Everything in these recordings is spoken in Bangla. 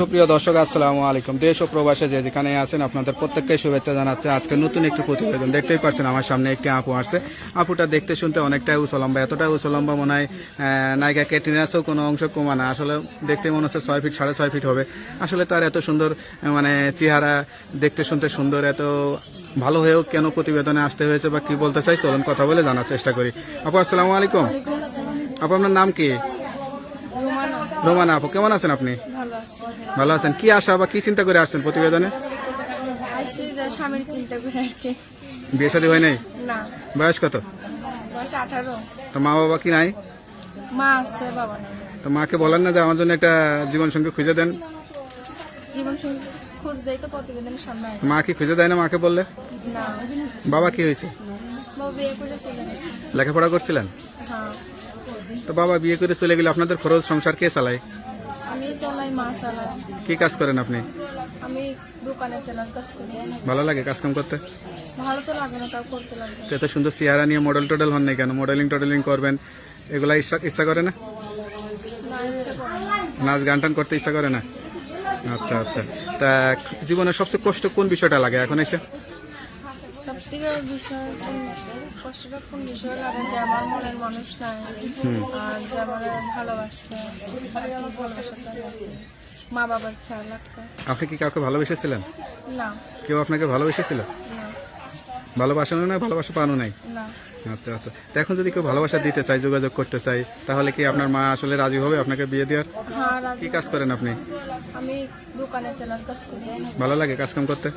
সুপ্রিয় দর্শক আসসালামু আলাইকুম। দেশ ও প্রবাসে যে যেখানে আছেন আপনাদের প্রত্যেককে শুভেচ্ছা জানাচ্ছে। আজকে নতুন একটি প্রতিবেদন। দেখতেই পাচ্ছেন আমার সামনে একটি আপু আসছে। আপুটা দেখতে শুনতে অনেকটাই উচলম্বা এতটা উচলম্বা মনে হয় নায়িকা ক্যাটরিনাসও কোনো অংশ কমা না। আসলে দেখতে মনে হচ্ছে ছয় ফিট সাড়ে ছয় ফিট হবে। আসলে তার এত সুন্দর মানে চেহারা দেখতে শুনতে সুন্দর এত ভালো হয়েও কেন প্রতিবেদনে আসতে হয়েছে বা কি বলতে চাই চলুন কথা বলে জানার চেষ্টা করি। আপু আসসালামু আলাইকুম। আপু আপনার নাম কি? রোমানা আপু কেমন আছেন আপনি? ভালো আছেন। কি আশা বা কি চিন্তা করে আসছেন প্রতিবেদনে? বিয়ে শাদী হয় নাই? বয়স কত? তো মা বাবা কি নাই? তো মাকে বলেন না যে আমার জন্য একটা জীবন সঙ্গী খুঁজে দেন। মা কি খুঁজে দেয় না মাকে বললে? বাবা কি হয়েছে? লেখাপড়া করছিলেন? হ্যাঁ। তো বাবা বিয়ে করে চলে গেলে আপনাদের খরচ সংসার কে চালায়? আমি চালাই মা চালাই কি কাজ করেন আপনি? আমি দোকানে তেলার কাজ করি। ভালো লাগে কাজ কাম করতে? ভালো তো লাগে না তাও করতে লাগবে তো এত সুন্দর চেহারা নিয়ে মডেল টডেল হন না কেন? মডেলিং টডেলিং করবেন এগুলা ইচ্ছা ইচ্ছা করে না? না ইচ্ছা করে না। নাচ গান টান করতে ইচ্ছা করে না? আচ্ছা আচ্ছা। তা জীবনে সবচেয়ে কষ্ট কোন বিষয়টা লাগে এখন এসে? সব বিষয় কষ্টটা কোন বিষয় লাগে যে আমার মনের মানুষ নাই আর যে আমার ভালোবাসবে ভালোবাসা মা বাবার খেয়াল রাখতে আপনি কি কাউকে ভালোবেসেছিলেন? না। কেউ আপনাকে ভালোবেসেছিল? ভালোবাসানো নাই ভালোবাসা পানো নাই? না। আচ্ছা আচ্ছা। এখন যদি কেউ ভালোবাসা দিতে চাই যোগাযোগ করতে চাই তাহলে কি আপনার মা আসলে রাজি হবে আপনাকে বিয়ে দেওয়ার? হ্যাঁ কি কাজ করেন আপনি? আমি দোকানে তেলার কাজ করি ভালো লাগে কাজ কাম করতে?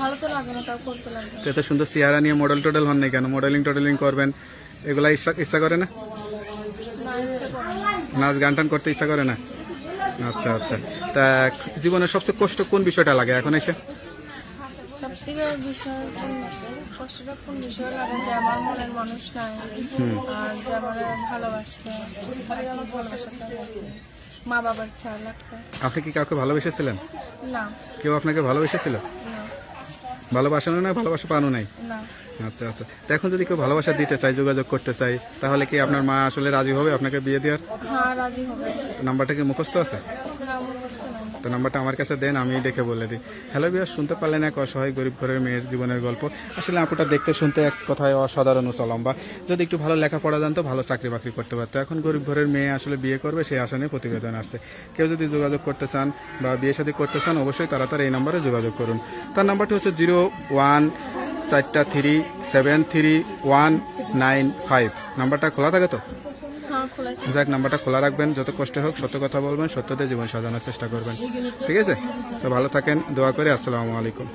ভালো তো লাগে না তাও করতে লাগবে এত সুন্দর চেহারা নিয়ে মডেল টডেল হন নাই কেন? মডেলিং টডেলিং করবেন এগুলা ইচ্ছা ইচ্ছা করে না? না ইচ্ছা করে না। নাচ গান টান করতে ইচ্ছা করে না? আচ্ছা আচ্ছা। তা জীবনের সবচেয়ে কষ্ট কোন বিষয়টা লাগে? এখন এসে? সব থেকে বিষয় কোন কষ্টটা কোন বিষয় লাগে যে আমার মনের মানুষ নাই আর যে আমার ভালোবাসবে আছে। মা বাবার খেয়াল রাখতে আপনি কি কাউকে ভালোবেসেছিলেন? না। কেউ আপনাকে ভালোবেসেছিল? ভালোবাসানো না ভালোবাসা পানো নাই? আচ্ছা আচ্ছা। এখন যদি কেউ ভালোবাসা দিতে চাই যোগাযোগ করতে চাই তাহলে কি আপনার মা আসলে রাজি হবে আপনাকে বিয়ে দেওয়ার? হ্যাঁ রাজি হবে। নাম্বারটা কি মুখস্থ আছে? নাই তো নাম্বারটা আমার কাছে দেন আমি দেখে বলে দিই। হ্যালো বিয়ার শুনতে পারলেন এক অসহায় গরিব ঘরের মেয়ের জীবনের গল্প। আসলে আপুটা দেখতে শুনতে এক কথায় অসাধারণ ও লম্বা যদি একটু ভালো লেখাপড়া জানতো, ভালো চাকরি বাকরি করতে পারতো। এখন গরিব ঘরের মেয়ে আসলে বিয়ে করবে সেই আশা নিয়ে প্রতিবেদন আসছে। কেউ যদি যোগাযোগ করতে চান বা বিয়ে শাদী করতে চান, অবশ্যই তারা তার এই নাম্বারে যোগাযোগ করুন। তার নাম্বারটি হচ্ছে জিরো ওয়ান চারটা three seven three one nine five. নাম্বারটা খোলা থাকে তো? যাক, নাম্বারটা খোলা রাখবেন, যত কষ্ট হোক, সত্য কথা বলবেন, সত্যতে জীবন সাজানোর চেষ্টা করবেন। ঠিক আছে? তো ভালো থাকেন, দোয়া করে, আসসালামু আলাইকুম।